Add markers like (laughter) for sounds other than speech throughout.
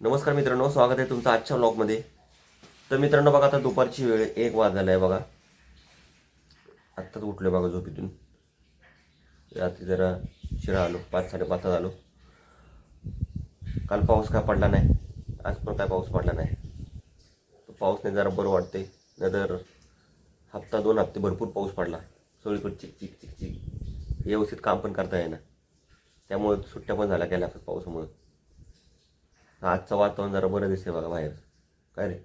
नमस्कार मित्रांनो स्वागत आहे तुमचं आजच्या ब्लॉगमध्ये तर मित्रांनो बघा आता दुपारची वेळ एक वाजायला आहे बघा. आत्ताच उठलो बघा झोपेतून. रात्री जरा शिरा आलो पाच साडेपाचला आलो काल पाऊस काय पडला नाही. आज पण काय पाऊस पडला नाही. पाऊस नाही जरा बरं वाटते नंतर हप्ता दोन हप्ते भरपूर पाऊस पडला. सगळीकडे चिक चिक चिक चिक. व्यवस्थित काम पण करता येईना. त्यामुळे सुट्ट्या पण झाल्या गेल्या पावसामुळे. आजचं वातावरण जरा बरं दिसते बघा बाहेर. काय रे?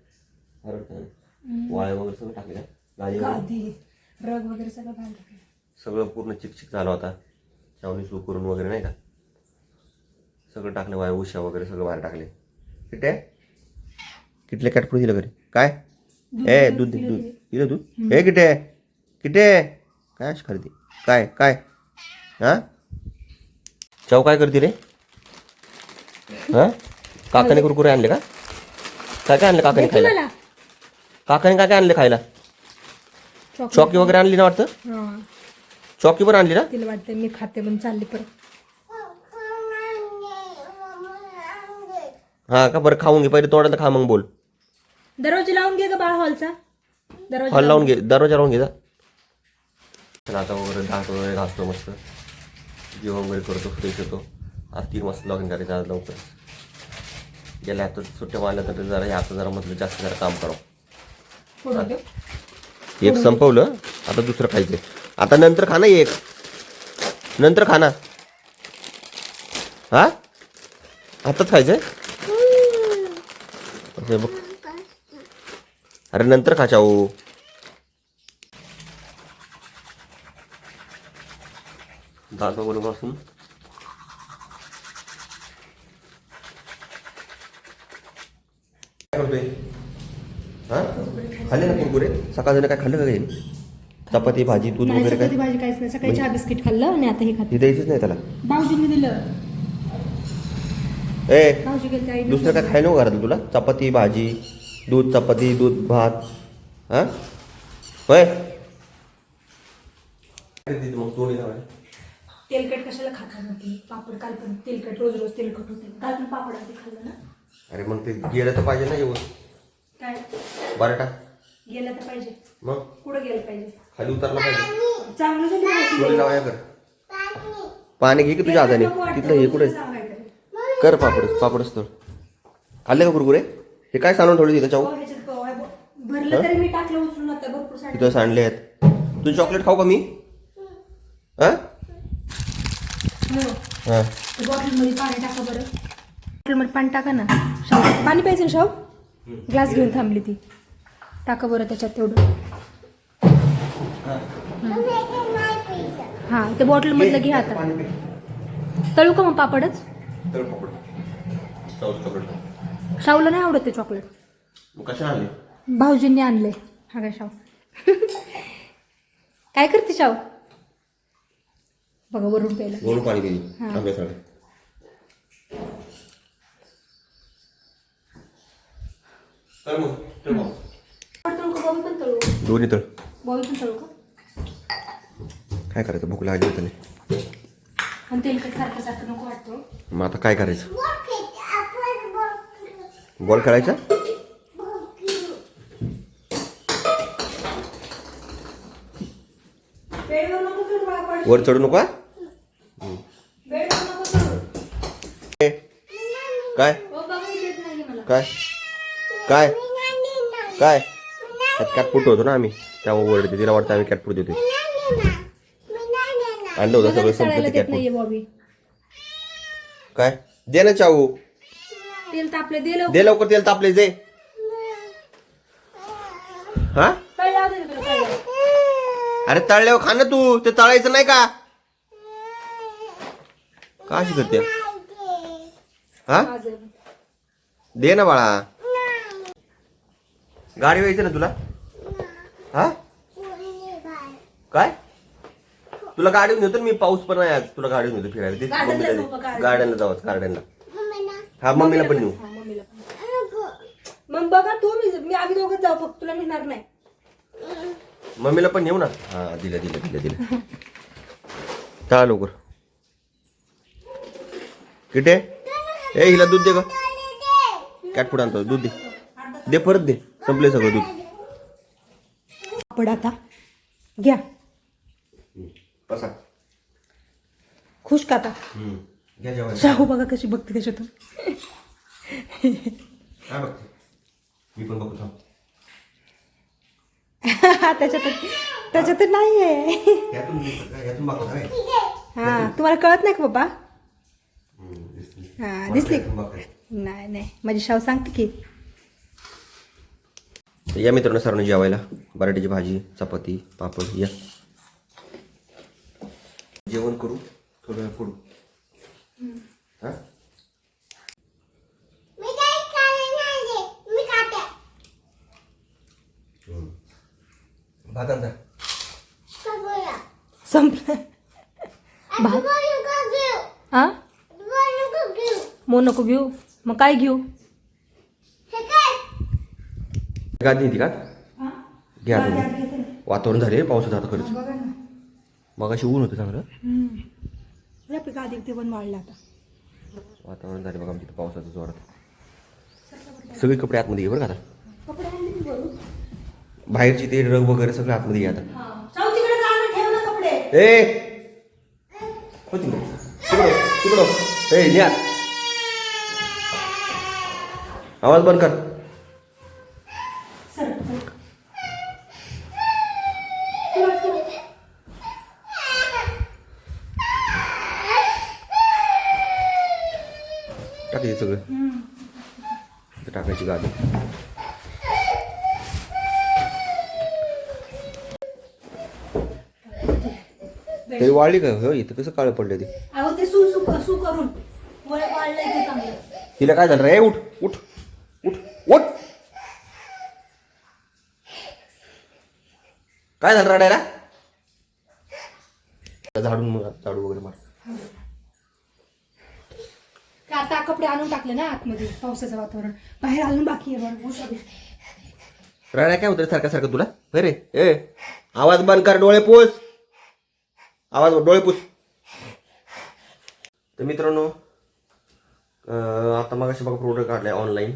वाळे वगैरे सगळं टाकले का गादी वगैरे? गादी रग वगैरे सगळं पूर्ण चिकचिक झाला होता चावणी सुरू करून वगैरे नाही का? सगळं टाकलं वाय उशा वगैरे सगळं बाहेर टाकले किटे किटले कॅटपुड दिलं घरी. काय? ए दूध दूध दिलं दूध. ए किटे किटे काय खरेदी? काय काय? हा? चाव काय करते रे? हा? काकाने कुरकुरे आणले का? काय काय आणले काकाने खायला. मला. काकाने काय काय आणले खायला? चॉकलेट चॉकी वगैरे आणली ना वाटतं? हा. चॉकी पण आणली ना? तिला वाटतं मी खाते म्हणून चालली परत. हा का बरं खाऊन घे. पहिले तोडायला खा मग बोल. दरवाज़ा लावून घे ग बाळ हॉलचा. दरवाज़ा हॉल लावून घे. दरवाज़ा लावून घे जा. चला आता वगैरे दात वगैरे घासतो मस्त. जेवण वगैरे करतो फ्रेश होतो. आज तीन वाजता लॉगिन करायचं आज लवकर. गेल्या आता सुट्ट्या मारल्या तर जरा हे आता जरा म्हटलं जास्त जरा काम करावं. एक संपवलं आता दुसरं खायचं आता नंतर खा ना एक. नंतर खा ना. हा? आताच खायचंय? असं बघ. अरे नंतर खा चाऊ दात वगैरे पासून काय करतोय? हा? खाल्ले ना कुरकुरे? सकाळ काय खाल्लं का काही? चपाती भाजी दूध नाही वगैरे चपाती काय भाजी काहीच नाही. सकाळी चहा बिस्किट खाल्लं आणि आता हे खाते. हे द्यायचंच नाही त्याला? भाऊजींनी दिलं. ए भाऊजी गेले आई दुसरं काय खायला नको घरात तुला? चपाती भाजी दूध चपाती दूध भात हा? होय? तेलकट कशाला खाता नव्हती पापड काल पण तेलकट रोज रोज तेलकट होते. काल पण पापड आधी खाल्लं ना? अरे मग ते गेलं तर पाहिजे ना येऊन. काय? बटाटा गेलं तर पाहिजे. मग? कुठं गेलं पाहिजे? खाली उतरला पाहिजे. चांगलं झालं चोरी कर. पाणी. घे की तुझ्या हाताने? नको वाटतं, तिथलं हे कुठे सांगायचं. कर पापड पापडच तर खाल्ले का कुरकुरे? हे काय सांडून ठेवले तिथं चाऊ? हो, ह्याच्यात गहू आहे बघ. भरलं तरी मी टाकलं उचलून आता भरपूर साडी तिथं सांडले आहेत. तुझी चॉकलेट खाऊ का मी? हा? हा. बॉटलमध्ये पाणी टाका बरं. बॉटलमध्ये पाणी टाका ना. शाव पाणी प्यायचं ना शाव ग्लास घेऊन थांबली ती. टाका बरं त्याच्यात तेवढं. हा ते बॉटल मधलं घ्या आता. तळू का मग पापडच? शावला नाही आवडत ते चॉकलेट भाऊजींनी आणले. हा काय शाव काय करते शाव बघा वरून प्यायला. वरून पाणी हा. मग तर मग. तळू. दोन्ही तळ. काय करायचं? भूक लागली होती आणि तेलकट सारखं सारखं नको वाटतो. मग आता काय करायचं? बॉल खेळायचा. वर चढू नको हा? काय? मला. काय? काय? काय? त्यात कॅटपूट होतो ना आम्ही. त्यामुळे ओरडते तिला वाटतं आम्ही कॅटपूट देतो आणलं होतं सगळं संपलं बॉबी काय? दे ना चाऊ तेल तापले दे लवकर. दे लवकर तेल तापले दे. हा. अरे तळल्यावर खा ना तू. ते तळायचं नाही का? का अशी करते? हा? माझं. दे ना बाळा. गाडी व्हायचं ना तुला? हा? काय? तुला गाडीवर नेतो ना मी पाऊस पण नाही आज. तुला गाडीवर नेतो फिरायला. ते गार्डनला मम्मीला का? गार्डनला जाऊ गार्डनला हा मम्मीला पण नेऊ. हा, मम्मीला पण. मग बघा तू मी मी आम्ही दोघं जाऊ फक्त तुला नेणार नाही. मम्मीला पण नेऊ ना. हा दिलं दिलं दिलं दिलं. चला लवकर. किटे ए हिला दूध दे ग. कॅट फूड आणतो? दूध दे. दे परत दे. संपले सगळं दूध. पापड आता घ्या. खुश का आता? घ्या जेवायला. शाहू बघा कशी बघते त्याच्यातून. काय बघते? मी पण बघतो. (laughs) थांब. त्याच्यात त्याच्यात नाही आहे बघतो काय हा तुम्हाला कळत नाही का बाबा. हा दिसली. नाही नाही. माझी शाहू सांगते की या मित्रांनो सर्वांनी जेवायला. बटाट्याची भाजी चपाती पापड या. जेवण करू? थोडं वेळ पडू हा भात आणता? संपलं. भात. हा मग नको घेऊ. मग काय घेऊ? गादी येते का घ्या तुम्ही. वातावरण झाले पावसाचं आता खरंच. मग अशी ऊन होतं चांगलं. आधी ते पण वाढलं आता. वातावरण झाले बघा आमच्या इथं पावसाचं जोरात. सगळे कपडे आतमध्ये घे बरं का आता. बाहेरची ते रग वगैरे सगळं आतमध्ये घे आता. शाहू तिकडे जा ना, ठेव ना कपडे. ए! हो तिकडं. तिकडं तिकडं. ए न्या आवाज बंद कर टाकायचे सगळं इथं टाकायची गाडी तरी वाढली का? हो इथं कसं काळं पडलं ते? अहो ते सू सू सू करून वय वाढलंय ते चांगलं तिला काय झालं रे? उठ उठ उठ उठ! काय झालं रडायला? झाडून मग झाडू वगैरे मार. का आता कपडे आणून टाकले ना आतमध्ये पावसाचं वातावरण? बाहेर आणून बाकी आहे बरं. रडायला काय होतं रे सारखं सारखं तुला? होय रे? ए आवाज बंद कर डोळे पुस! आवाज डोळे पुस. तर मित्रांनो आता मग बघा प्रोडक्ट काढले ऑनलाईन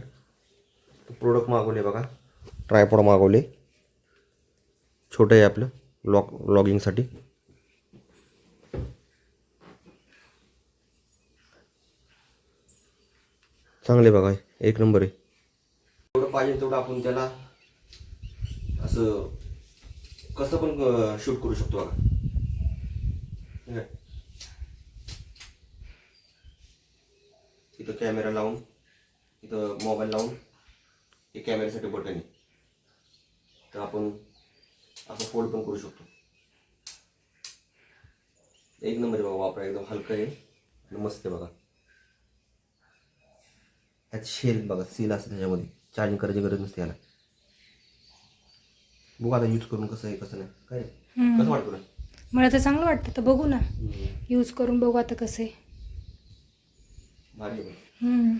प्रोडक्ट मागवले बघा. ट्रायपॉड मागवले. छोटं आहे आपलं लॉग लॉगिंगसाठी चांगले बघा एक नंबर आहे. जेवढं पाहिजे तेवढं आपण त्याला असं कसं पण शूट करू शकतो बघा. इथं कॅमेरा लावून इथं मोबाईल लावून हे कॅमेऱ्यासाठी बटन आहे. तर आपण असं फोल्ड पण करू शकतो. एक नंबर बघा वापरा एकदम हलकं आहे आणि मस्त आहे बघा. ह्यात शेल बघा सील असते त्याच्यामध्ये. चार्जिंग करायची गरज नसते याला. बघू आता यूज करून कसं आहे कसं नाही. काय? कसं वाटतं तुला? मला तर चांगलं वाटतं तर बघू ना. यूज करून बघू आता कसं आहे. हम्म.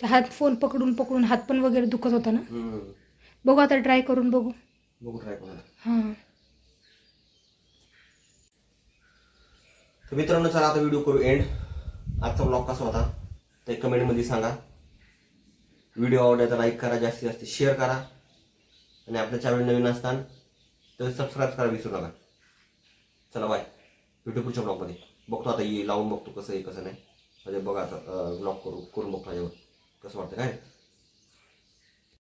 हात फोन पकडून पकडून हात पण वगैरे दुखत होता ना. बघू आता ट्राय करून बघू. बघू ट्राय करून. हां. तर मित्रांनो चला आता व्हिडिओ करू एंड आजचा ब्लॉग कसा होता ते कमेंटमध्ये सांगा. व्हिडिओ आवडला तर लाईक करा जास्तीत जास्त शेअर करा. आणि आपल्या चॅनल नवीन असताना तर सबस्क्राईब करा विसरू नका. चला बाय भेटू पुढच्या ब्लॉगमध्ये बघतो आता ये लावून बघतो कसं आहे कसं नाही. म्हणजे बघा आता ब्लॉग करू करून बघतो यावर. कसं वाटतं काय?